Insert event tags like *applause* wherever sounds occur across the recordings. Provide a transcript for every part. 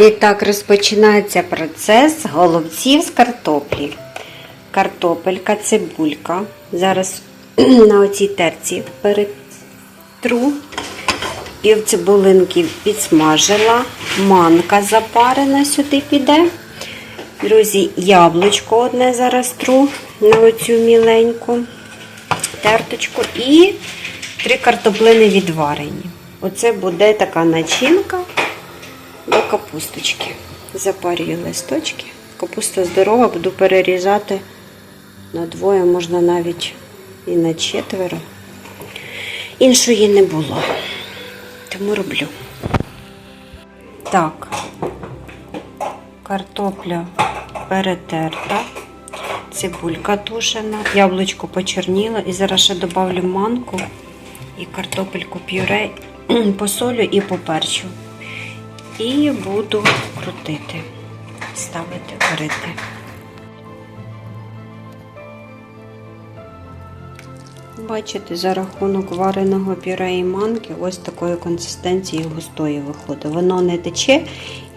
І так розпочинається процес голубців з картоплі. Картопелька, цибулька. Зараз *clears throat* на оцій терці перетру. Пів цибулинки підсмажила, манка запарена сюди піде. Друзі, яблучко одне зараз тру на оцю міленьку терточку і три картоплини відварені. Оце буде така начинка до капусточки. Запарюю листочки. Капуста здорова, буду перерізати на двоє, можна навіть і на четверо. Іншої не було. Тому роблю. Так, картопля перетерта, цибулька тушена, яблучко почерніло і зараз ще додавлю манку і картопельку пюре *clears throat* посолю і поперчу. І буду крутити, ставити варити. Бачите, за рахунок вареного пюре і манки ось такої консистенції густої виходить. Воно не тече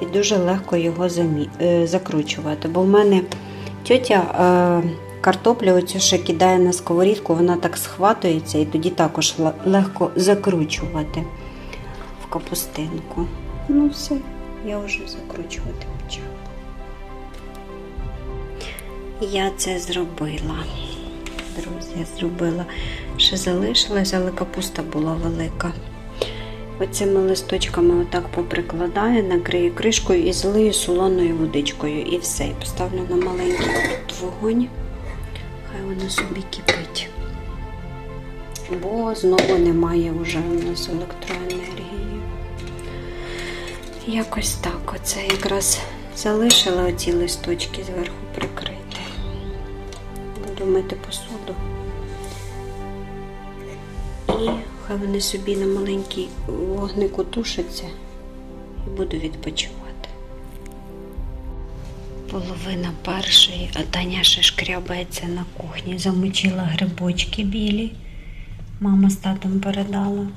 і дуже легко його замі... е, закручувати. Бо в мене тьотя е, картоплю оцю ще кидає на сковорідку, вона так схватується і тоді також легко закручувати в капустинку. Ну все, я вже закручувати почала. Я це зробила. Друзі, я зробила. Ще залишилась, але капуста була велика. Оцими листочками отак поприкладаю, накрию кришкою і залию солоною водичкою. І все. І поставлю на маленький вогонь. Хай воно собі кипить. Бо знову немає вже у нас електроенергії. Якось так. Оце якраз залишила оці листочки зверху прикрити. Буду мити посуду. І хай вони собі на маленькій вогнику тушаться і буду відпочивати. Половина першої, а Таня ще шкрябається на кухні. Замочила грибочки білі. Мама з татом передала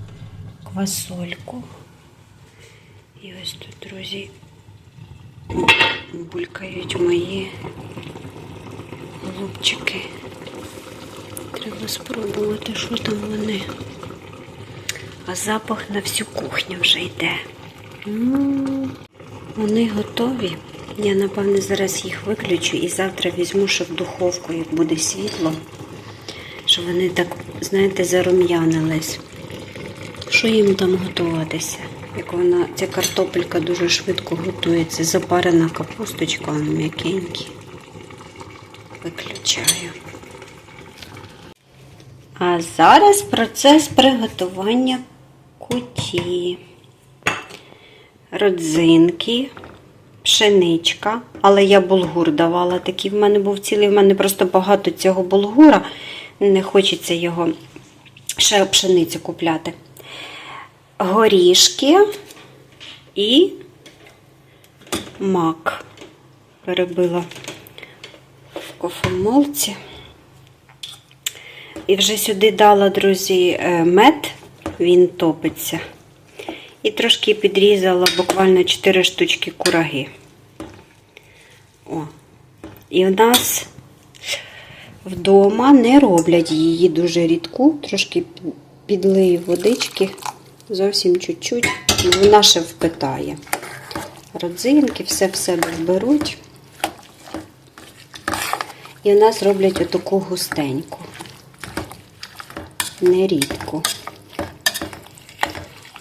квасольку. І ось тут, друзі, булькають мої голубчики. Треба спробувати, що там вони. А запах на всю кухню вже йде. М, Вони готові. Я, напевне, зараз їх виключу і завтра візьму ще в духовку, як буде світло, щоб вони так, знаєте, зарум'янились. Що їм там готуватися? Як вона, ця картопелька дуже швидко готується, запарена капусточка, вони м'якенькі. Виключаю. А зараз процес приготування куті. Родзинки, пшеничка, але я булгур давала. Такий в мене був цілий, в мене просто багато цього булгура. Не хочеться його ще пшеницю купляти. Горішки і мак. Перебила в кофемолці. І вже сюди дала, друзі, е, мед, він топиться. І трошки підрізала буквально 4 штучки кураги. О. І в нас вдома не роблять її дуже рідку, трошки підлию водички, зовсім чуть-чуть. Вона ще впитає. Родзинки, все в себе беруть. І в нас роблять отаку густеньку нерідко.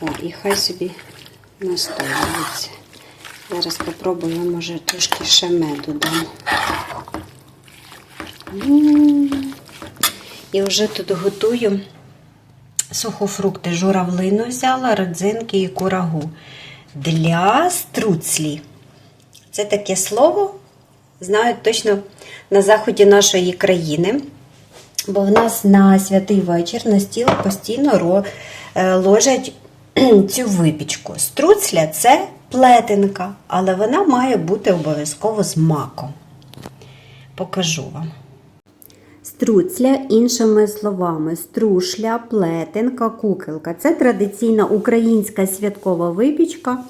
О, і хай собі настоюється. Зараз попробую, може, трошки ще меду дам. І вже тут готую сухофрукти. Журавлину взяла, родзинки і курагу. Для струцлі. Це таке слово, знають точно на заході нашої країни. Бо в нас на святий вечір на стіл постійно е, ложать *clears throat* цю випічку. Струцля це плетенка, але вона має бути обов'язково з маком. Покажу вам. Струцля, іншими словами, струшля, плетенка, кукелка. Це традиційна українська святкова випічка.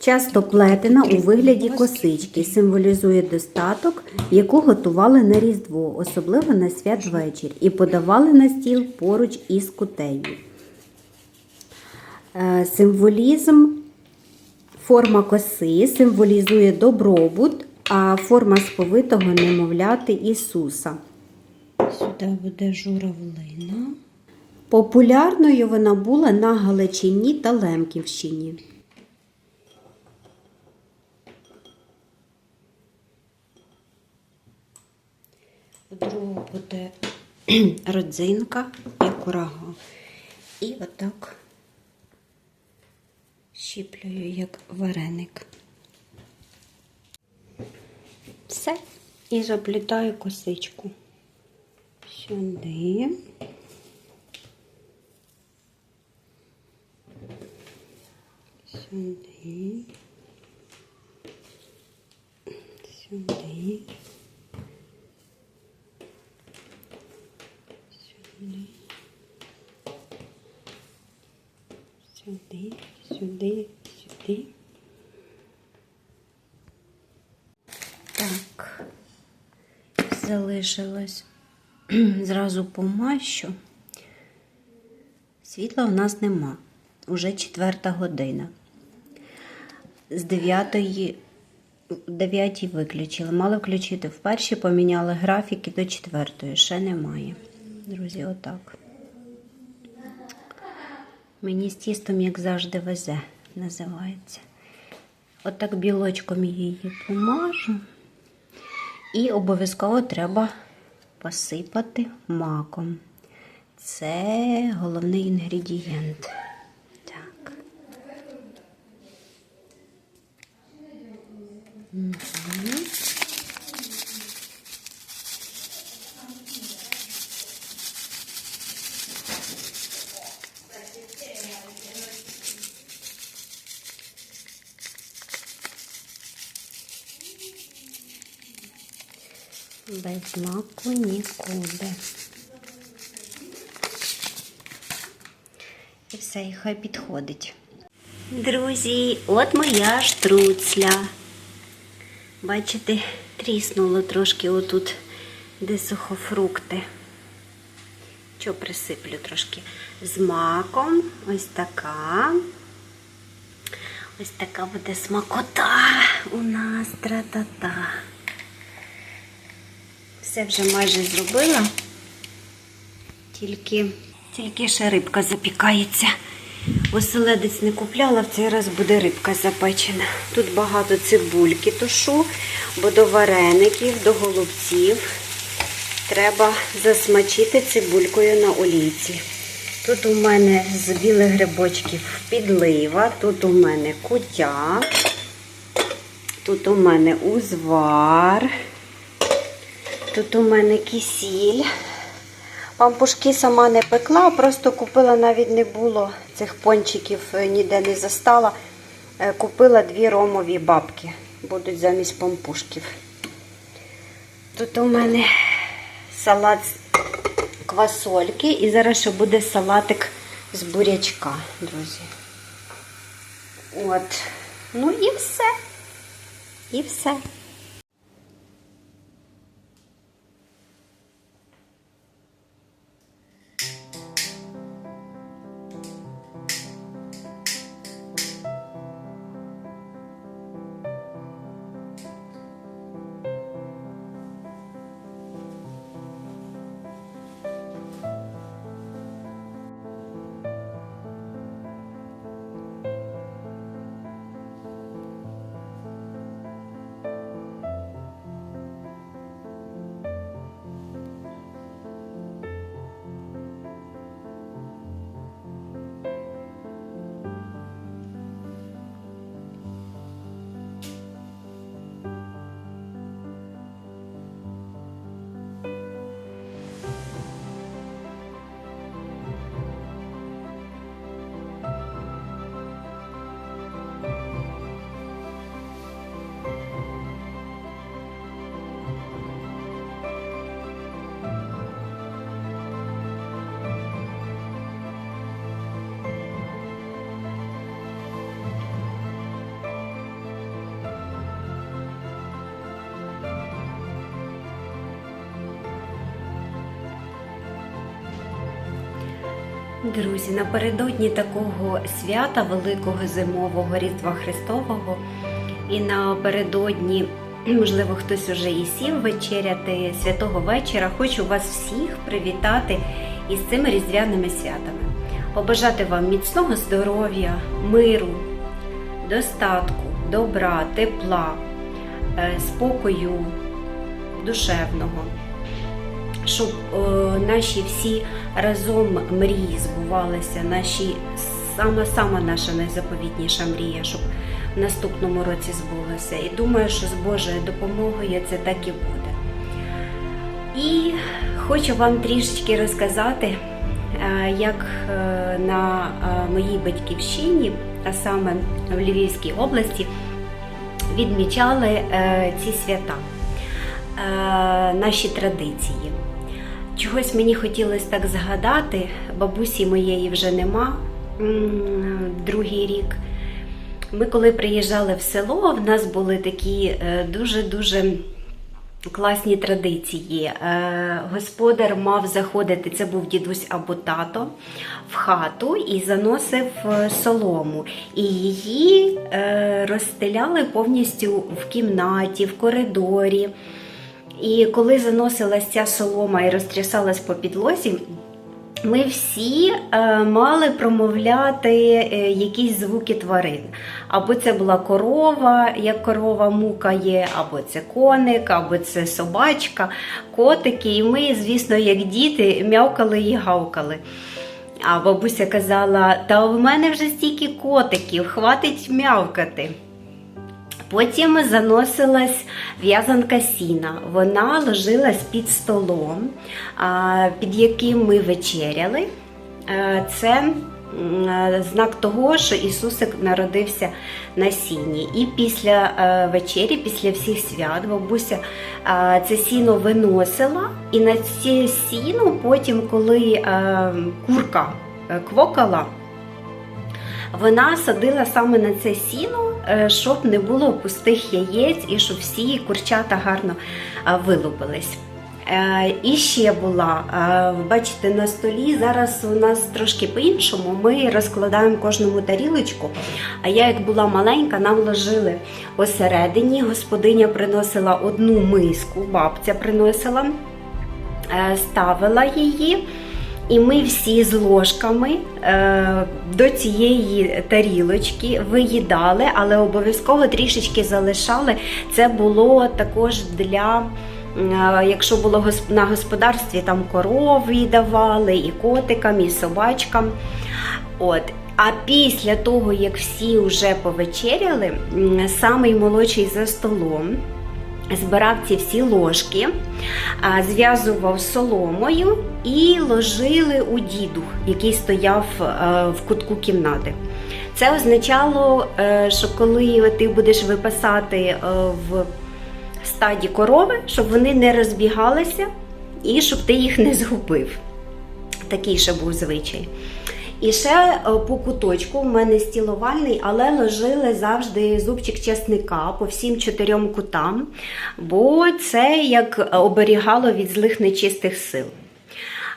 часто плетена у вигляді косички, символізує достаток, яку готували на Різдво, особливо на святвечір, і подавали на стіл поруч із кутею. Е, Символізм форма коси символізує добробут, а форма сповитого немовляти Ісуса. Сюди буде журавлина. Популярною вона була на Галичині та Лемківщині. У другого буде *clears throat* родзинка і курага. І отак щіплюю, як вареник. Все. І заплітаю косичку. Сюди. Сюди. Сюди. Сюди. Сюди, сюди, сюди. Так, залишилось *clears throat* зразу помащу. Світла в нас нема. Уже четверта година. З 9 9 виключили. Мали включити в перші, поміняли графіки до четвертої. Ще немає. Друзі, отак. Мені з тістом, як завжди, везе, називається. Отак білочком її помажу. І обов'язково треба посипати маком. Це головний інгредієнт. Так. Без маку нікуди. І все, і хай підходить. Друзі, от моя штруцля. Бачите, тріснуло трошки отут, де сухофрукти. Що присиплю трошки з маком. Ось така. Ось така буде смакота у нас тра-та-та. Все вже майже зробила. Тільки, тільки ще рибка запікається. Оселедець не купляла, в цей раз буде рибка запечена. Тут багато цибульки тушу, бо до вареників, до голубців треба засмачити цибулькою на олійці. Тут у мене з білих грибочків підлива, тут у мене кутя, тут у мене узвар. Тут у мене кисіль. Пампушки сама не пекла, просто купила, навіть не було цих пончиків, е, ніде не застала. Е, Купила дві ромові бабки. Будуть замість пампушків. Тут у мене салат з квасольки і зараз ще буде салатик з бурячка, друзі. От. Ну і все. І все. Друзі, напередодні такого свята Великого зимового Різдва Христового і напередодні, можливо, хтось уже і сів вечеряти святого вечора, хочу вас всіх привітати із цими різдвяними святами. Побажати вам міцного здоров'я, миру, достатку, добра, тепла, е, спокою душевного щоб е, наші всі разом мрії збувалися, наші сама сама наша найзаповітніша мрія, щоб в наступному році збулася. І думаю, що з Божою допомогою це так і буде. І хочу вам трішечки розказати, е, як е, на е, моїй батьківщині, а саме в Львівській області, відмічали ці свята, наші традиції. Чогось мені хотілося так згадати, бабусі моєї вже нема другий рік. Ми коли приїжджали в село, в нас були такі е, дуже-дуже класні традиції. Е, Господар мав заходити, це був дідусь або тато, в хату і заносив е, солому. І її розстеляли повністю в кімнаті, в коридорі. І коли заносилась ця солома і розтрясалась по підлозі, ми всі е, мали промовляти е, якісь звуки тварин. Або це була корова, як корова мукає, або це коник, або це собачка, котики. І ми, звісно, як діти, м'явкали і гавкали. А бабуся казала: та у мене вже стільки котиків, хватить м'явкати. Потім заносилась в'язанка сіна. Вона ложилась під столом, під яким ми вечеряли. Е, Це е, знак того, що Ісусик народився на сіні. І після е, вечері, після всіх свят, бабуся це сіно виносила, і на це сіно потім, коли курка квокала, вона садила саме на це сіно, щоб не було пустих яєць і щоб всі курчата гарно е, вилупились. Е, І ще була, е, бачите, на столі зараз у нас трошки по-іншому. Ми розкладаємо кожному тарілочку. А я, як була маленька, нам ложили посередині. Господиня приносила одну миску, бабця приносила, е, ставила її. І ми всі з ложками е, до цієї тарілочки виїдали, але обов'язково трішечки залишали. Це було також для, е, якщо було на господарстві, там коров і давали, і котикам, і собачкам. От. А після того, як всі вже повечеряли, самий молодший за столом збирав ці всі ложки, зв'язував соломою і ложили у діду, який стояв е, в кутку кімнати. Це означало, е, що коли ти будеш випасати е, в стаді корови, щоб вони не розбігалися і щоб ти їх не згубив. Такий ще був звичай. І ще по куточку в мене стіловальний, але ложили завжди зубчик чесника по всім чотирьом кутам, бо це як оберігало від злих нечистих сил.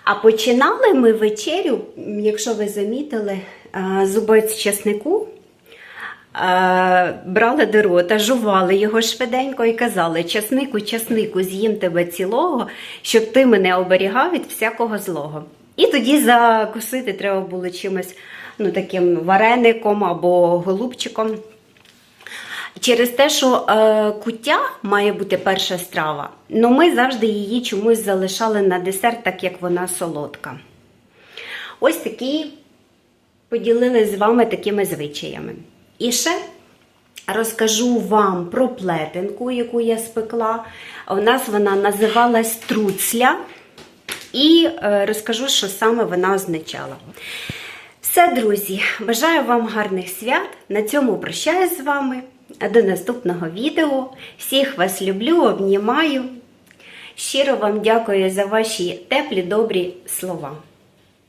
А починали ми вечерю, якщо ви замітили, е, зубець чеснику е, брали до рота, жували його швиденько і казали: часнику, часнику, з'їм тебе цілого, щоб ти мене оберігав від всякого злого. І тоді закусити треба було чимось ну, таким вареником або голубчиком. Через те, що е, куття має бути перша страва, але ми завжди її чомусь залишали на десерт, так як вона солодка. Ось такі поділилися з вами такими звичаями. І ще розкажу вам про плетенку, яку я спекла. У нас вона називалась труцля. І е, розкажу, що саме вона означала. Все, друзі, бажаю вам гарних свят. На цьому прощаюсь з вами. До наступного відео. Всіх вас люблю, обнімаю. Щиро вам дякую за ваші теплі, добрі слова.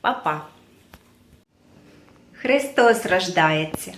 Па-па! Христос рождається!